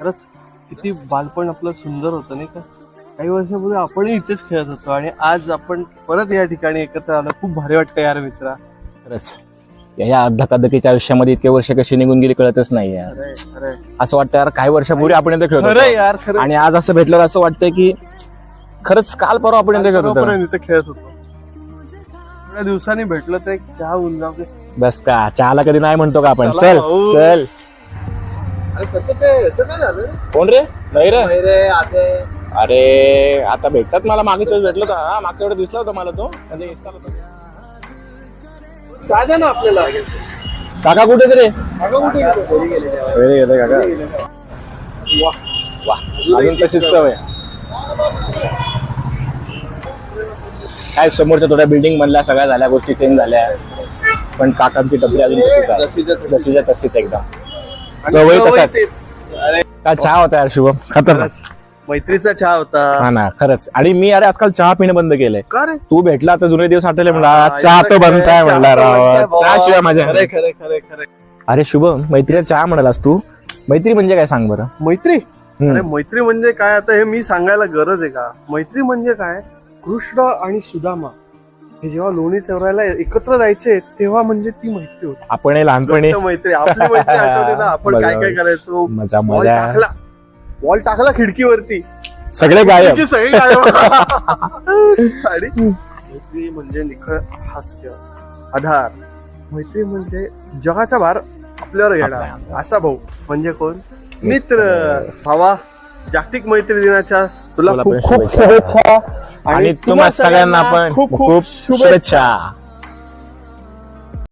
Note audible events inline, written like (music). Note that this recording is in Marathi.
खरंच किती बालपण आपलं सुंदर होतं नाही का? काही वर्षापूर्वी आपणही इथेच खेळत होतो आणि आज आपण परत या ठिकाणी एकत्र आलो. खूप भारी वाटतं यार मित्रा. खरंच. या धकाधकीच्या आयुष्यामध्ये इतके वर्ष कशी निघून गेली कळतच नाही यार. असं वाटतं यार काही वर्षापूर्वी आपण इथे खेळत. यार खरं आणि आज असं भेटलं असं वाटतंय की खरंच काल परवा आपण इथे खेळत होतो. इथे खेळत होतो. थोड्या दिवसांनी भेटलो तर एक चहा होऊन जाऊ बस का चहाला कधी नाही म्हणतो का आपण? चला चल. कोण रे? नाही रे. अरे आता भेटतात मला वेळेस भेटलो होता हा मागच्या वेळेस दिसला होता मला तो. म्हणजे द्या ना आपल्याला? काका कुठे तरी अगं कुठे गेले? घरी गेले काका. वा. वा. अजून तशीच सवय काय समोरच्या थोड्या बिल्डिंग मधल्या सगळ्या झाल्या गोष्टी चेंज झाल्या. पण काकांची टपरी अजून तशीच आहे. जशीच्या तशी. जशीच्या तशीच एकदम. सवयी तशाच. काय चहा होता यार शुभम? खतरनाक. मैत्रीचा चहा होता. हा ना खरंच. आणि मी अरे आजकाल चहा पिणं बंद केलंय. का रे? तू भेटला तर जुने दिवस आठवले म्हणला हा, चहा तर बनताय काय? म्हणला चहा राव चहा शिवाय खरंय नाही. खरंय खरंय खरंय अरे शुभम मैत्रीचा चहा म्हणालास तू? मैत्री म्हणजे काय सांग बरं? मैत्री? हम्म. अरे मैत्री म्हणजे काय? आता हे मी सांगायला गरज आहे का? मैत्री म्हणजे काय? कृष्ण आणि सुदामा. हे जेव्हा लोणी चौरायला एकत्र जायचे तेव्हा म्हणजे ती मैत्री होती. आपण हे लहानपणी मैत्री आपली मैत्री आठवते ना आपण (laughs) काय काय करायचो? मजा बॉल मजा. टाकला. बॉल टाकला खिडकीवरती. सगळे गायब. खिडकी सगळी गायब. (laughs) आणि मैत्री म्हणजे निखळ हास्य आधार. मैत्री म्हणजे जगाचा भार आपल्यावर घेणार असा भाऊ. म्हणजे कोण? मित्र. भावा जागतिक मैत्री दिनाच्या तुला खूप खूप शुभेच्छा. आणि तुम्हा सगळ्यांना पण खूप शुभेच्छा.